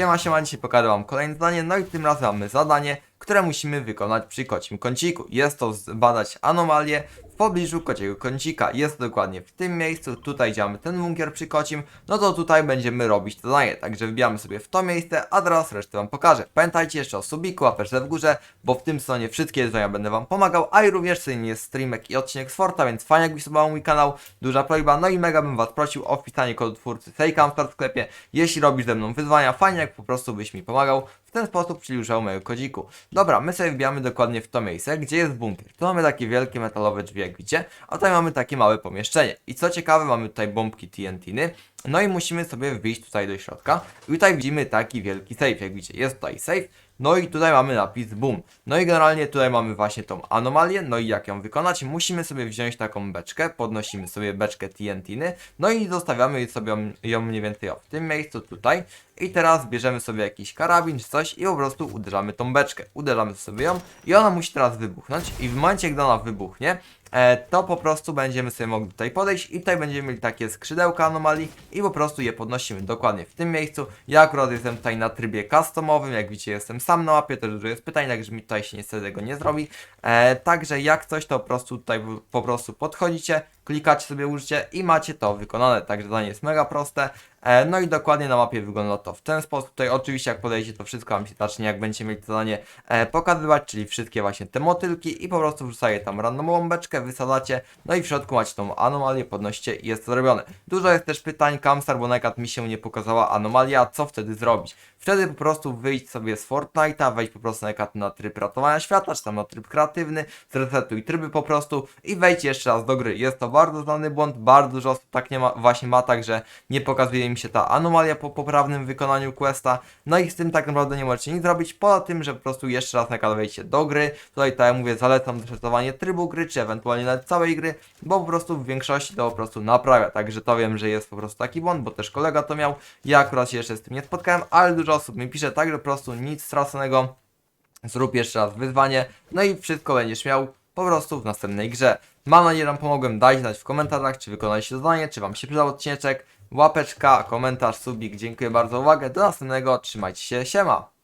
Siema, siema, dzisiaj pokażę wam kolejne zadanie, no i tym razem mamy zadanie, które musimy wykonać przy kocim kąciku. Jest to zbadać anomalię pobliżu kociego kącika. Jest dokładnie w tym miejscu, tutaj działamy ten bunkier przy kocim, no to tutaj będziemy robić to zadanie. Także wybieramy sobie w to miejsce, a teraz resztę wam pokażę. Pamiętajcie jeszcze o subiku, łapeczce w górze, bo w tym sezonie wszystkie zadania będę wam pomagał, a i również codziennie jest streamek i odcinek z Forta, więc fajnie jakbyś subował mój kanał, duża prośba, no i mega bym was prosił o wpisanie kodu twórcy Sejkamstar w sklepie, jeśli robisz ze mną wyzwania, fajnie jak po prostu byś mi pomagał, w ten sposób, używał mojego kodziku. Dobra, my sobie wbijamy dokładnie w to miejsce, gdzie jest bunkier. Tu mamy takie wielkie metalowe drzwi, jak widzicie, a tutaj mamy takie małe pomieszczenie. I co ciekawe, mamy tutaj bombki TNT-ny, no i musimy sobie wbić tutaj do środka. I tutaj widzimy taki wielki safe, jak widzicie, jest tutaj safe, no i tutaj mamy napis boom. No i generalnie tutaj mamy właśnie tą anomalię, no i jak ją wykonać? Musimy sobie wziąć taką beczkę, podnosimy sobie beczkę TNT-ny, no i zostawiamy sobie ją- mniej więcej w tym miejscu tutaj. I teraz bierzemy sobie jakiś karabin czy coś i po prostu uderzamy tą beczkę. Uderzamy sobie ją i ona musi teraz wybuchnąć i w momencie, gdy ona wybuchnie, e, to po prostu będziemy sobie mogli tutaj podejść i tutaj będziemy mieli takie skrzydełka anomalii i po prostu je podnosimy dokładnie w tym miejscu. Ja akurat jestem tutaj na trybie customowym, jak widzicie jestem sam na mapie, też dużo jest pytań, także mi tutaj się niestety tego nie zrobi. E, także jak coś to po prostu tutaj po prostu podchodzicie, klikacie sobie użycie i macie to wykonane, także zadanie jest mega proste. E, No i dokładnie na mapie wygląda to w ten sposób. Tutaj oczywiście jak podejdziecie to wszystko wam się zacznie jak będziecie mieli to zadanie e, pokazywać, czyli wszystkie właśnie te motylki i po prostu wrzucacie tam randomową beczkę, wysadzacie, no i w środku macie tą anomalię, podnosicie i jest to zrobione. Dużo jest też pytań, Kamstar, bo najkat mi się nie pokazała anomalia, co wtedy zrobić? Wtedy po prostu wyjść sobie z Fortnite'a, wejść po prostu najkat na tryb ratowania świata, czy tam na tryb kreatywny, zresetuj tryby po prostu i wejdź jeszcze raz do gry. Jest to bardzo znany błąd, bardzo dużo osób tak nie ma, właśnie ma, także nie pokazuje mi się ta anomalia po poprawnym wykonaniu questa. No i z tym tak naprawdę nie możecie nic zrobić, poza tym, że po prostu jeszcze raz nakal wejdźcie do gry. Tutaj tak jak mówię, zalecam zresetowanie trybu gry, czy ewentualnie nawet całej gry, bo po prostu w większości to po prostu naprawia. Także to wiem, że jest po prostu taki błąd, bo też kolega to miał. Ja akurat się jeszcze z tym nie spotkałem, ale dużo osób mi pisze tak, że po prostu nic straconego. Zrób jeszcze raz wyzwanie, no i wszystko będziesz miał po prostu w następnej grze. Mam nadzieję, że Wam pomogłem. Dajcie znać w komentarzach, czy wykonaliście zadanie, czy Wam się przydał odcineczek. Łapeczka, komentarz, subik. Dziękuję bardzo za uwagę. Do następnego. Trzymajcie się. Siema.